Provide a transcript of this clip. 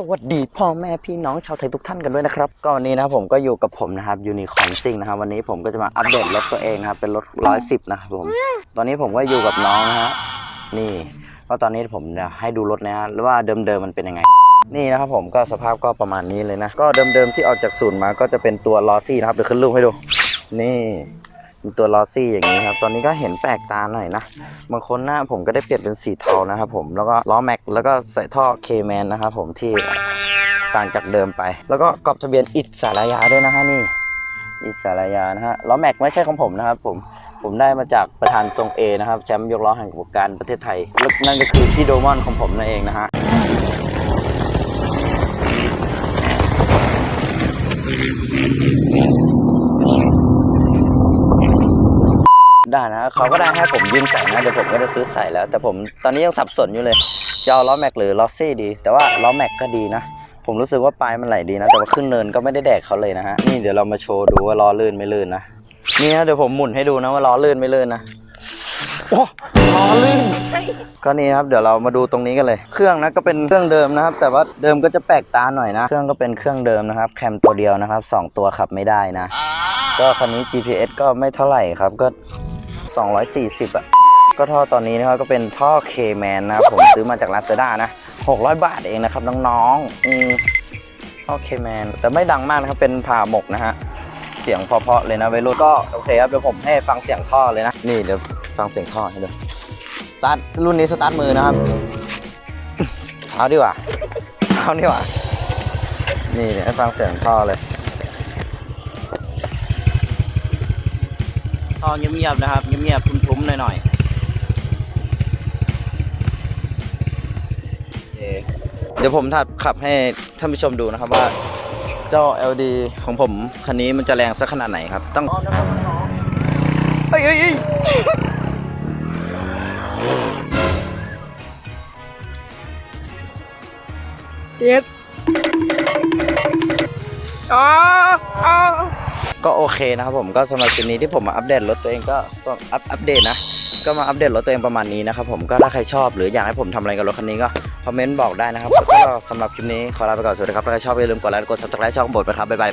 สวัสดีพ่อแม่พี่น้องชาวไทยทุกท่านกันด้วยนะครับก็วันนี้นะผมก็อยู่กับผมนะครับยูนิคอนซิงนะครับวันนี้ผมก็จะมาอัปเดตรถตัวเองนะครับเป็นรถร้อยสิบนะครับผมตอนนี้ผมก็อยู่กับน้องนะฮะนี่ก็ตอนนี้ผมจะให้ดูรถนะฮะว่าเดิมๆมันเป็นยังไง นี่นะครับผมก็สภาพก็ประมาณนี้เลยนะ ก็เดิมๆที่ออกจากศูนย์มาก็จะเป็นตัวลอซี่นะครับเดี๋ยวขึ้นรูปให้ดู นี่ เป็นตัวลอซี่อย่างนี้ครับ ตอนนี้ก็เห็นแปลกตาหน่อยนะ บางคนหน้าผมก็ได้เปลี่ยนเป็นสีเทานะครับผม แล้วก็ล้อแม็ก แล้วก็ใส่ท่อเคแมนนะครับผมที่ต่างจากเดิมไป แล้วก็กรอบทะเบียนอิสระยาด้วยนะฮะนี่ อิสระยานะฮะ ล้อแม็กไม่ใช่ของผมนะครับผม ผมได้มาจากประธานทรงเอนะครับแชมป์ยกล้อแห่งวงการประเทศไทยแล้วนั่นก็คือพี่โดมอนของผมนั่นเองนะฮะ ได้นะ เขาก็ได้ให้ผมยืมใส่นะเดี๋ยวผมก็จะซื้อใส่แล้ว แต่ผมตอนนี้ยังสับสนอยู่เลยจะเอาล้อแม็กหรือล้อซี่ดี แต่ว่าล้อแม็กก็ดีนะ ผมรู้สึกว่าปลายมันไหลดีนะ แต่ว่าขึ้นเนินก็ไม่ได้แดกเขาเลยนะฮะ นี่เดี๋ยวเรามาโชว์ดูว่าล้อลื่นไม่ลื่นนะ นี่นะเดี๋ยวผมหมุนให้ดูนะว่าล้อลื่นไม่ลื่นนะโอ้ล้อลื่นก็นี่ครับเดี๋ยวเรามาดูตรงนี้กันเลย เครื่องนะก็เป็นเครื่องเดิมนะครับ แต่ว่าเดิมก็จะแปลกตาหน่อยนะ เครื่องก็เป็นเครื่องเดิมนะครับ แคมตัวเดียวนะครับสองตัวขับไม่ได้นะ ก็คันนี้ GPS ก็ไม่เท่าไหร่ครับ ก็ 240อะก็ท่อตอนนี้นะครับก็เป็นท่อ K-Man นะครับผมซื้อมาจาก Lazada นะ 600 บาทเองนะครับน้องๆอืมท่อ K-Man แต่ไม่ดังมากนะครับ เป็นผ่าหมกนะฮะ เสียงเพราะๆเลยนะเวรุ่นก็โอเคครับเดี๋ยวผมให้ฟังเสียงท่อเลยนะ นี่เดี๋ยวฟังเสียงท่อให้ดูสตาร์ทรุ่นนี้สตาร์ทมือนะครับเท้าดีกว่าเท้าดีกว่านี่เดี๋ยวให้ฟังเสียงท่อเลย ท่อเงียบๆนะครับ เงียบๆทุ้มๆหน่อยๆเเดี๋ยวผมถัดขับให้ท่านผู้ชมดูนะครับว่า เจ้า LD ของผมคันนี้มันจะแรงสักขนาดไหนครับ ต้องเอ้ยเอ้ยเอ้ยเย็ดอ๋ออ๋อ ก็โอเคนะครับผมก็สำหรับคลิปนี้ที่ผมมาอัปเดตรถตัวเองก็อัปอัปเดตนะ ก็มาอัปเดตรถตัวเองประมาณนี้นะครับผมก็ถ้าใครชอบหรืออยากให้ผมทำอะไรกับรถคันนี้ก็คอมเมนต์บอกได้นะครับก็สำหรับคลิปนี้ขอลาไปก่อนสวัสดีครับถ้าใครชอบอย่าลืมกดไลค์กดซับสไครต์ช่องบทนะครับบ๊ายบาย